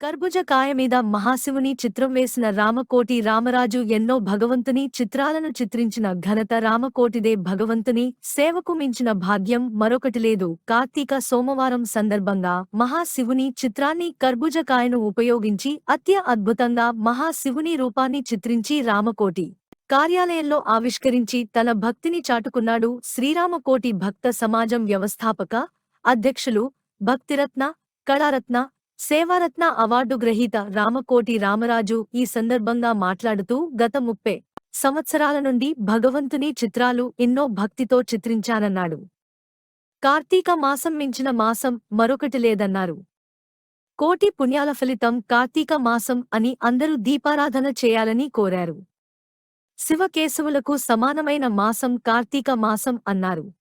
కర్బుజ కాయ మీద మహాశివుని చిత్రం వేసిన రామకోటి రామరాజు ఎన్నో భగవంతుని చిత్రాలను చిత్రించిన ఘనత రామకోటిదే. భగవంతుని సేవకు మించిన భాగ్యం మరొకటి లేదు. కార్తీక సోమవారం సందర్భంగా మహాశివుని చిత్రాన్ని కర్బుజ కాయను ఉపయోగించి అత్య అద్భుతంగా మహాశివుని రూపాన్ని చిత్రించి రామకోటి కార్యాలయంలో ఆవిష్కరించి తన భక్తిని చాటుకున్నాడు శ్రీరామకోటి భక్త సమాజం వ్యవస్థాపక అధ్యక్షులు భక్తిరత్న కళారత్న సేవారత్న అవార్డు గ్రహీత రామకోటి రామరాజు ఈ సందర్భంగా మాట్లాడుతూ గత ముప్పై సంవత్సరాల నుండి భగవంతుని చిత్రాలు ఎన్నో భక్తితో చిత్రించానన్నాడు. కార్తీక మాసం మించిన మాసం మరొకటి లేదన్నారు. కోటి పుణ్యాల ఫలితం కార్తీక మాసం అని అందరూ దీపారాధన చేయాలని కోరారు. శివకేశవులకు సమానమైన మాసం కార్తీక మాసం అన్నారు.